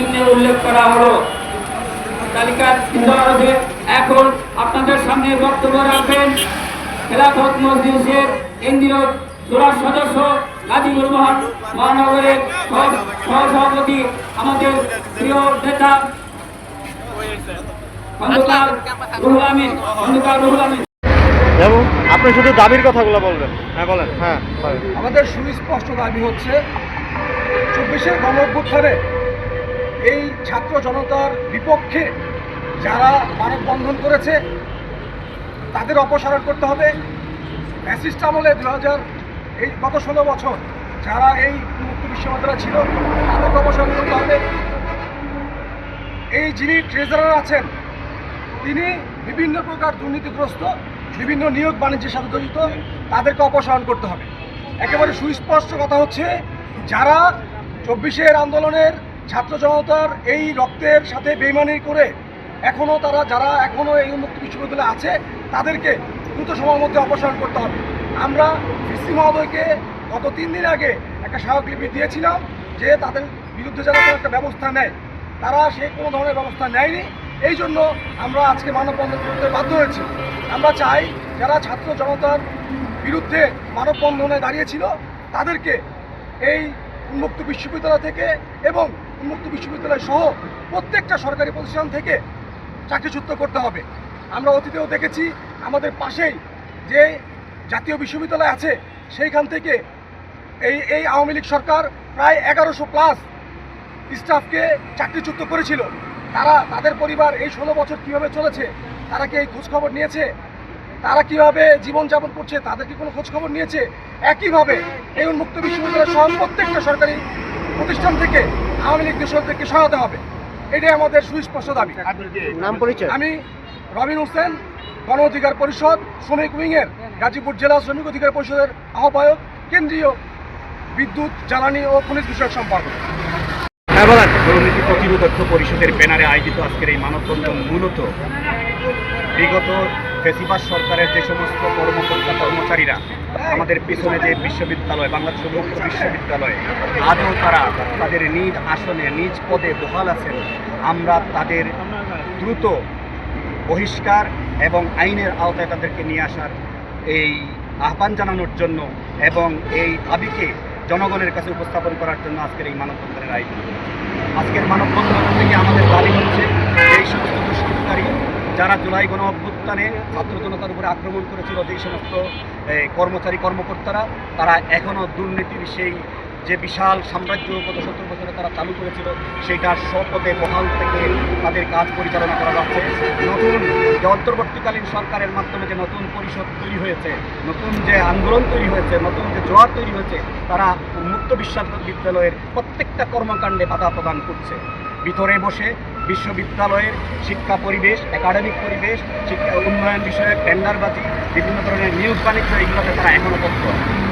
নিম্নে উল্লেখ করা হলো। তালিকার ইন্দারতে এখন আপনাদের সামনে বক্তব্য রাখবেন খেলাফত মজলিসের কেন্দ্রীয় জোড়ার সদস্য গাজীপুর মহান মহানগরের সহসভাপতি আমাদের প্রিয় নেতা খন্দকার রুহুল আমিন। খন্দকার রুহুল আমিন। এবং আপনি শুধু দাবির কথাগুলো বলবেন। হ্যাঁ বলেন। হ্যাঁ আমাদের সুস্পষ্ট দাবি হচ্ছে চব্বিশের গণ অভ্যুত্থানে এই ছাত্র জনতার বিপক্ষে যারা মানববন্ধন করেছে, তাদের অপসারণ করতে হবে। ফ্যাসিস্ট আমলে দু হাজার এই গত ষোলো বছর যারা এই মুক্ত বিশ্ববিদ্যালয় ছিল, তাদেরকে অপসারণ করতে হবে। এই যিনি ট্রেজারার আছেন, তিনি বিভিন্ন প্রকার দুর্নীতিগ্রস্ত, বিভিন্ন নিয়োগ বাণিজ্যের সাথে জড়িত, তাদেরকে অপসারণ করতে হবে। একেবারে সুস্পষ্ট কথা হচ্ছে, যারা চব্বিশের আন্দোলনের ছাত্র জনতার এই রক্তের সাথে বেইমানি করে এখনও তারা, যারা এখনও এই উন্মুক্ত বিশ্ববিদ্যালয়ে আছে, তাদেরকে দ্রুত সময়ের মধ্যে অপসারণ করতে হবে। আমরা ভিসি মহোদয়কে গত তিন দিন আগে একটা স্মারকলিপি দিয়েছিলাম যে তাদের বিরুদ্ধে যেন একটা ব্যবস্থা নেয়। তারা সে কোনো ধরনের ব্যবস্থা নেয়নি। এই জন্য আমরা আজকে মানববন্ধন করতে বাধ্য হয়েছি। আমরা চাই যারা ছাত্র জনতার বিরুদ্ধে মানববন্ধনে দাঁড়িয়েছিল, তাদেরকে এই উন্মুক্ত বিশ্ববিদ্যালয় থেকে এবং উন্মুক্ত বিশ্ববিদ্যালয় সহ প্রত্যেকটা সরকারি প্রতিষ্ঠান থেকে চাকরিচ্যুত করতে হবে। আমরা অতীতেও দেখেছি আমাদের পাশেই যে জাতীয় বিশ্ববিদ্যালয় আছে, সেইখান থেকে এই এই আওয়ামী লীগ সরকার প্রায় এগারোশো প্লাস স্টাফকে চাকরিচ্যুত করেছিল। তারা, তাদের পরিবার এই ষোলো বছর কীভাবে চলেছে, তারা কি এই খোঁজখবর নিয়েছে? তারা কীভাবে জীবনযাপন করছে, তাদের কি কোনো খোঁজখবর নিয়েছে? একইভাবে এই উন্মুক্ত বিশ্ববিদ্যালয় সহ প্রত্যেকটা সরকারি প্রতিষ্ঠান থেকে আওয়ামী লীগ দোষরদেরকে সহায়তা হবে। এটাই আমাদের সুস্পষ্ট দাবি। নাম পরিচয়। আমি রবিন হোসেন গণ অধিকার পরিষদ শ্রমিক উইংয়ের গাজীপুর জেলা শ্রমিক অধিকার পরিষদের আহ্বায়ক কেন্দ্রীয় বিদ্যুৎ জ্বালানি ও খনিজ বিষয়ক সম্পাদক। হ্যাঁ দুর্নীতি প্রতিরোধক পরিষদের ব্যানারে আয়োজিত আজকের এই মানববন্ধন মূলত বিগত ফেসিবাস সরকারের যে সমস্ত কর্মকর্তা কর্মচারীরা আমাদের পিছনে যে বিশ্ববিদ্যালয়, বাংলাদেশ মুক্ত বিশ্ববিদ্যালয় আজও তারা তাদের নিজ আসনে, নিজ পদে বহাল আছেন। আমরা তাদের দ্রুত বহিষ্কার এবং আইনের আওতায় তাদেরকে নিয়ে আসার এই আহ্বান জানানোর জন্য এবং এই দাবিকে জনগণের কাছে উপস্থাপন করার জন্য আজকের এই মানববন্ধনের আয়োজন। আজকের মানববন্ধন থেকে আমাদের দাবি হচ্ছে যে এই সমস্ত দুষ্কৃতকারী যারা জুলাই গণ অভ্যুত্থানে ছাত্র জনতার উপরে আক্রমণ করেছিল যেই সমস্ত কর্মচারী, কর্মকর্তারা, তারা এখনও দুর্নীতির সেই যে বিশাল সাম্রাজ্য গত সত্তর বছরে তারা চালু করেছিল সেইটার স্বপদে বহাল থেকে তাদের কাজ পরিচালনা করা যাচ্ছে। নতুন যে অন্তর্বর্তীকালীন সরকারের মাধ্যমে যে নতুন পরিষদ তৈরি হয়েছে, নতুন যে আন্দোলন তৈরি হয়েছে, নতুন যে জোয়ার তৈরি হয়েছে, তারা মুক্ত বিশ্ববিদ্যালয়ের প্রত্যেকটা কর্মকাণ্ডে বাধা প্রদান করছে। ভিতরে বসে বিশ্ববিদ্যালয়ের শিক্ষা পরিবেশ, একাডেমিক পরিবেশ, শিক্ষা উন্নয়ন বিষয়ক টেন্ডারবাজি বিভিন্ন ধরনের নিউজ বাণিজ্য এইগুলোতে তারা এখনও তথ্য।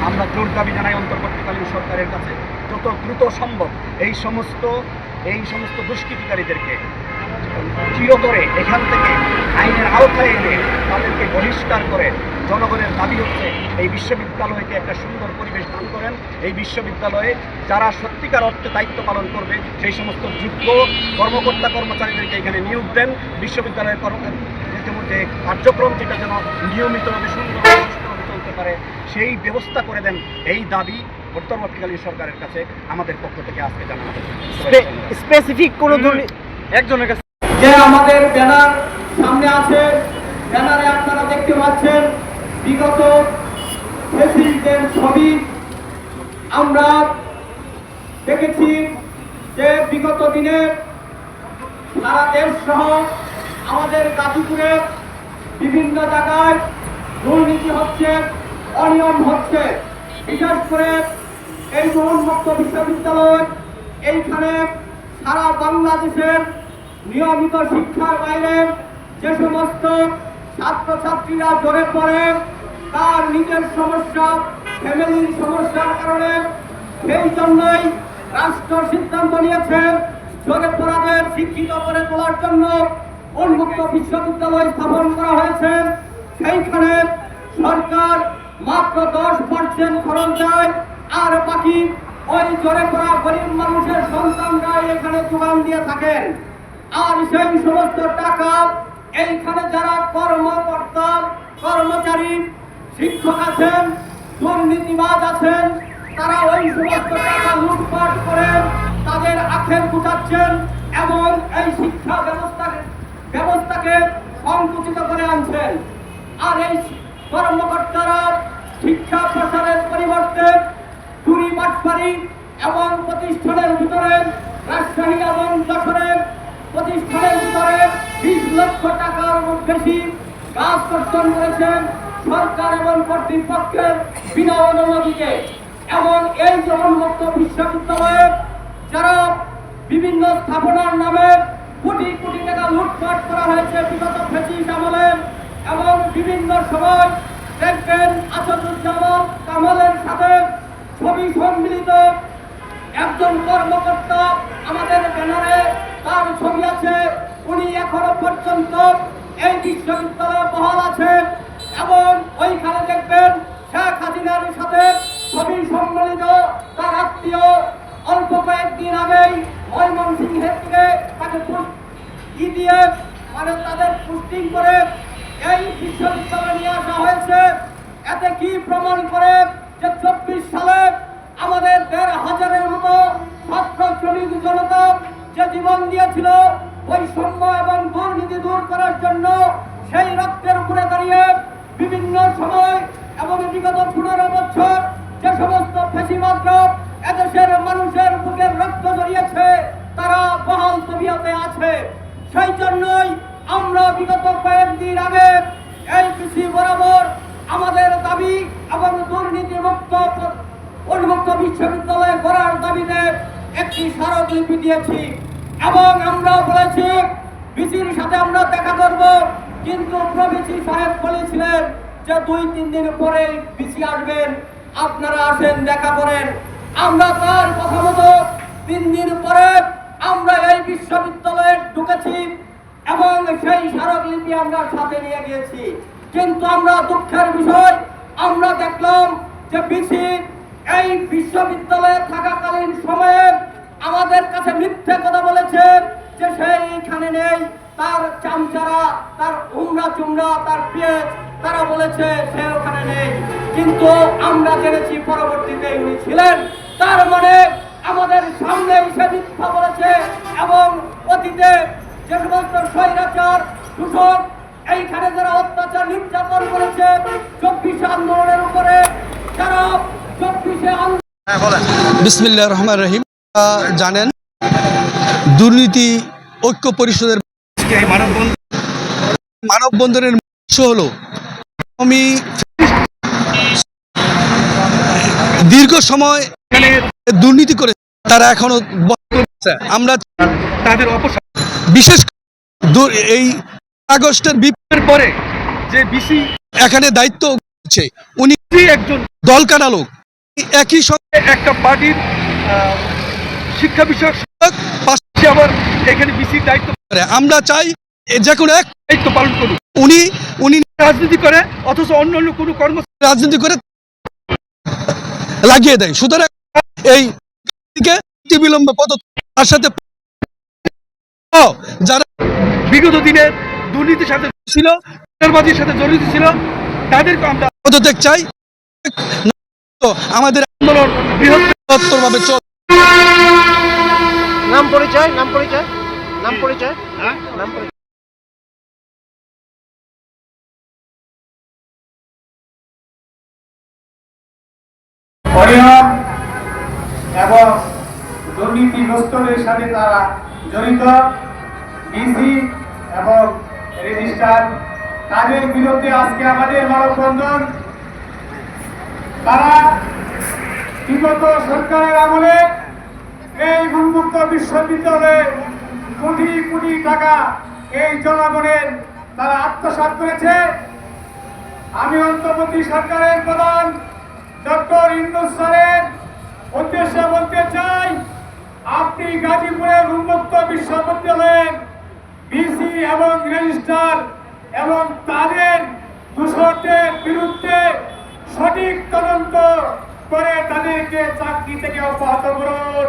আমরা জোর দাবি জানাই অন্তর্বর্তীকালীন সরকারের কাছে, যত দ্রুত সম্ভব এই সমস্ত এই সমস্ত দুষ্কৃতিকারীদেরকে চিরতরে এখান থেকে আইনের আওতায় এনে তাদেরকে বহিষ্কার করে জনগণের দাবি হচ্ছে এই বিশ্ববিদ্যালয়কে একটা সুন্দর পরিবেশ দান করেন। এই বিশ্ববিদ্যালয়ে যারা সত্যিকার অর্থে দায়িত্ব পালন করবে সেই সমস্ত যোগ্য কর্মকর্তা কর্মচারীদেরকে এখানে নিয়োগ দেন। বিশ্ববিদ্যালয়ের কর্ম যে কার্যক্রম যেটা যেন নিয়মিতভাবে সুন্দরভাবে সুষ্ঠুভাবে চলতে পারে সেই ব্যবস্থা করে দেন। এই দাবি অন্তর্বর্তীকালীন সরকারের কাছে আমাদের পক্ষ থেকে আজকে জানানো হচ্ছে। স্পেসিফিক কোনো একজনের কাছে যে আমাদের ব্যানার সামনে আছে ব্যানারে আপনারা দেখতে পাচ্ছেন বিগত প্রেসিডেন্টের ছবি। আমরা দেখেছি যে বিগত দিনে সারা দেশ সহ আমাদের গাজীপুরে বিভিন্ন জায়গায় দুর্নীতি হচ্ছে, অনিয়ম হচ্ছে। বিশেষ করে এই মোহনমুক্ত বিশ্ববিদ্যালয়, এইখানে সারা বাংলাদেশের নিয়মিত শিক্ষার বাইরে যে সমস্ত ছাত্রছাত্রীরা জড়ে পড়ে, তার নিজের সমস্যা, ফ্যামিলির সমস্যার কারণে। সেই জন্যই রাষ্ট্র সিদ্ধান্ত নিয়েছে জড়ে পড়াদের শিক্ষিত করে তোলার জন্য উন্মুক্ত বিশ্ববিদ্যালয় স্থাপন করা হয়েছে। সেইখানে সরকার মাত্র দশ পার্সেন্ট খরচ দেয়, আর বাকি ওই জোরে পড়া গরিব মানুষের সন্তানরা এখানে যোগান দিয়ে থাকেন। আর সেই সমস্ত টাকা এইখানে যারা কর্মকর্তা, কর্মচারী, শিক্ষক আছেন, দুর্নীতিবাজ আছেন, তারা ওই সমস্ত টাকা লুটপাট করে তাদের আখের গুটাচ্ছেন এবং এই শিক্ষা ব্যবস্থাকে ব্যবস্থাকে সংকুচিত করে আনছেন। আর এই কর্মকর্তারা শিক্ষা প্রসারের পরিবর্তে চুরি বাটপারি এবং প্রতিষ্ঠানের ভিতরে রাজশাহী এবং যশোরের প্রতিষ্ঠানের ভিতরে বিশ লক্ষ টাকার বেশি কাজ কর্তন করেছেন সরকার এবং কর্তৃপক্ষের বিনা অনুমতিতে এবং এই জগন্মুক্ত বিশ্ববিদ্যালয়ে যারা বিভিন্ন স্থাপনার নামে কোটি কোটি টাকা লুটপাট করা হয়েছে বিগত ফেসিস আমলে এবং বিভিন্ন সময় দেখবেন আসাদুজ্জামান কামালের সাথে ছবি সম্মিলিত একজন কর্মকর্তা আমাদের ব্যানারে তার ছবি আছে। উনি এখনও পর্যন্ত এই বিশ্ববিদ্যালয়ে বহাল আছেন এবং ওইখানে দেখবেন শেখ হাসিনার সাথে ছবি সম্মিলিত তার আত্মীয়। অল্প কয়েকদিন আগেই ময়মনসিংহের থেকে তাকে ই দিয়ে মানে তাদের পুষ্টিং করে এই বিশ্ববিদ্যালয়ে নিয়ে আসা হয়েছে। এতে কি প্রমাণ করে যে চব্বিশ সালে আমাদের দেড় হাজারের মতো ছাত্র শ্রমিক জনতা যে জীবন দিয়েছিল, বৈষম্য এবং দুর্নীতি দূর করার জন্য সেই রক্তের উপরে দাঁড়িয়ে বিভিন্ন সময় এবং বিগত পনেরো বছর যে সমস্ত ফেসিবাদরা এদেশের মানুষের বুকের রক্ত জড়িয়েছে, তারা বহাল তবিয়তে আছে। সেই জন্যই আমরা বিগত কয়েকদিন আগে এই কৃষি বরাবর আমাদের দাবি এবং দুর্নীতি মুক্ত উন্মুক্ত বিশ্ববিদ্যালয় করার দাবিতে একটি স্মারকলিপি দিয়েছি। এবং আমরা বলেছি বিসির সাথে আমরা দেখা করব, কিন্তু প্রবিসি সাহেব বলেছিলেন যে দুই, তিন দিন পরে বিসি আসবেন, আপনারা আসেন, দেখা করেন। আমরা তার কথা মতো তিন দিন পরে আমরা এই বিশ্ববিদ্যালয়ে ঢুকেছি এবং সেই স্মারকলিপি আমরা সাথে নিয়ে গিয়েছি। কিন্তু আমরা দুঃখের বিষয়, আমরা দেখলাম যে বিসি এই বিশ্ববিদ্যালয়ে থাকাকালীন সময়ে আমাদের কাছে মিথ্যে কথা বলেছে যে সে এইখানে নেই। তার চামচারা তার উমরা চুমরা তার পেঁয়াজ তারা বলেছে সে ওখানে নেই। কিন্তু আমরা জেনেছি পরবর্তীতে উনি ছিলেন। তার মানে আমাদের সামনে সে মিথ্যা বলেছে এবং অতীতে যে সমস্ত স্বৈরাচার শোষক এইখানে যারা অত্যাচার নির্যাতন করেছে চব্বিশে আন্দোলনের উপরে যারা চব্বিশে আন্দোলন হ্যাঁ বলেন। বিসমিল্লাহ রহমান রহিম। জানেন দুর্নীতি ঐক্য পরিষদের মানববন্ধনের উৎস হলো আমি দীর্ঘ সময় দুর্নীতি করে তারা এখনও আমরা তাদের বিশেষ এই আগস্টের বিপ্লবের পরে যে বিসি এখানে দায়িত্ব হচ্ছে। উনি একজন দল কানা লোক। একই সঙ্গে একটা পার্টির শিক্ষা বিষয়ক পাশে সে আবার এখানে বিসির দায়িত্ব। আমরা চাই যে কোনো এক দায়িত্ব পালন করুক। উনি উনি রাজনীতি করে অথচ অন্য অন্য কোনো কর্ম রাজনীতি করে লাগিয়ে দেয়। সুতরাং এই বিলম্বে পদ তার সাথে যারা বিগত দিনে দুর্নীতির সাথে ছিল টেন্ডারবাজির সাথে জড়িত ছিল তাদেরকে আমরা পদত্যাগ চাই। আমাদের আন্দোলন বৃহত্তর ভাবে চল নাম পরিচয় নাম পরিচয় নাম পরিচয় নাম পরিচয় অনিয়ম এবং দুর্নীতিগ্রস্তদের সাথে তারা জড়িত ডিসি এবং রেজিস্ট্রার তাদের বিরুদ্ধে আজকে আমাদের মানববন্ধন তারা বিগত সরকারের আমলে এই উন্মুক্ত বিশ্ববিদ্যালয়ে কোটি কোটি টাকা এই জনগণের তারা আত্মসাৎ করেছে। আমি অন্তর্বর্তী সরকারের প্রধান ডক্টর ইন্দুস স্যারের উদ্দেশ্যে বলতে চাই, আপনি গাজীপুরের উন্মুক্ত বিশ্ববিদ্যালয়ের বিসি এবং রেজিস্ট্রার এবং তাদের দূষকদের বিরুদ্ধে সঠিক তদন্ত করে তাদেরকে চাকরি থেকে অব্যাহত করুন।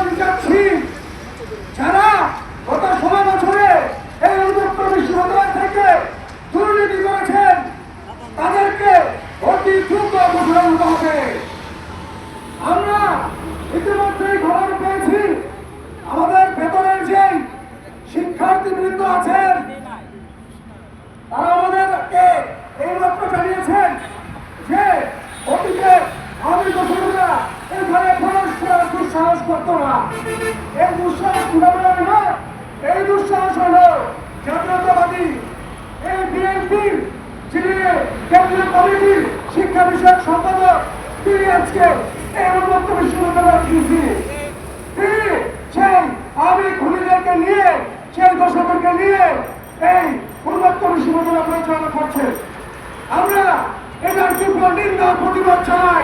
যারা গত ষোলো বছরে এই উন্মুক্ত বিশ্ববিদ্যালয় থেকে দুর্নীতি করেছেন তাদেরকে অতি দ্রুত ঘোষণা দিতে হবে আমরা ইতিমধ্যেই খবর পেয়েছি আমাদের ভেতরের যে শিক্ষার্থীবৃন্দ আছেন তারা আমাদেরকে এইমাত্র জানিয়েছেন যে অতীতে আমি ঘোষণা এখানে প্রবেশ করার দুঃসাহস করতো না এই দুঃসাহস কীভাবে না এই দুঃসাহস হলো জাতীয়তাবাদী এই বিএনপির যিনি কেন্দ্রীয় কমিটির শিক্ষা সম্পাদক তিনি আজকে এই শুরু বিশ্ববিদ্যালয়ের দিয়েছি তিনি সেই আমি খুনিদেরকে নিয়ে, সেই দর্শকদেরকে নিয়ে এই উন্মুক্ত বিশ্ববিদ্যালয় পরিচালনা করছে আমরা এটার তীব্র নিন্দা প্রতিবাদ চাই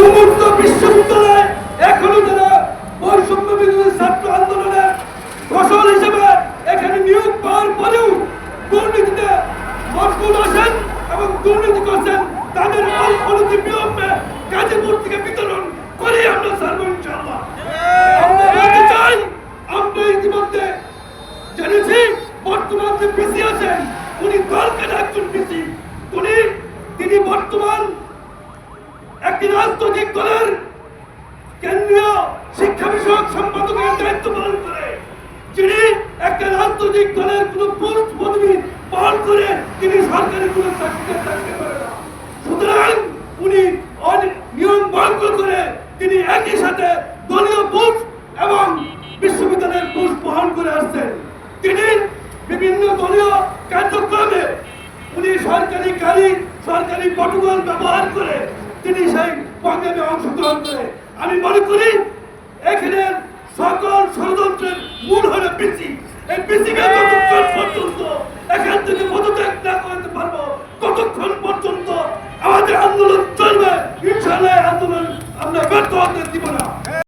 উন্মুক্ত বিশ্ববিদ্যালয় এখনও যারা বৈষম্য বিরোধী ছাত্র আন্দোলনের ফসল হিসেবে এখানে নিয়োগ পাওয়ার পরেও দুর্নীতিতে মশগুল আছেন এবং দুর্নীতি করছেন তাদের অল্পনীতি বিলম্বে গাজীপুর থেকে বিতরণ করে আমরা ছাড়বো ইনশাআল্লাহ আমরা বলতে চাই আমরা ইতিমধ্যে জেনেছি বর্তমান যে পিসি আছেন উনি দলকার একজন পিসি উনি তিনি বর্তমান একটি রাজনৈতিক দলের কেন্দ্রীয় শিক্ষা বিষয়ক সম্পাদকের দায়িত্ব পালন করে। যিনি একটা রাজনৈতিক দলের কোন পোস্ট পদবি করে তিনি সরকারি কোন চাকরিতে থাকতে পারে না। সুতরাং উনি নিয়ম ভঙ্গ করে তিনি একই সাথে দলীয় পোস্ট এবং বিশ্ববিদ্যালয়ের পোস্ট বহন করে আসছেন। তিনি বিভিন্ন দলীয় কার্যক্রমে উনি সরকারি গাড়ি, সরকারি প্রটোকল ব্যবহার করে তিনি সেই ষড়যন্ত্রে আমি মনে করি এখানে সকল ষড়যন্ত্রের মূল হলো পিসি। এই পিসিকে যতক্ষণ পর্যন্ত এখান থেকে পদত্যাগ না করতে পারব, কতক্ষণ পর্যন্ত আমাদের আন্দোলন চলবে ইনশাল্লাহ আন্দোলন আমরা ব্যর্থ হতে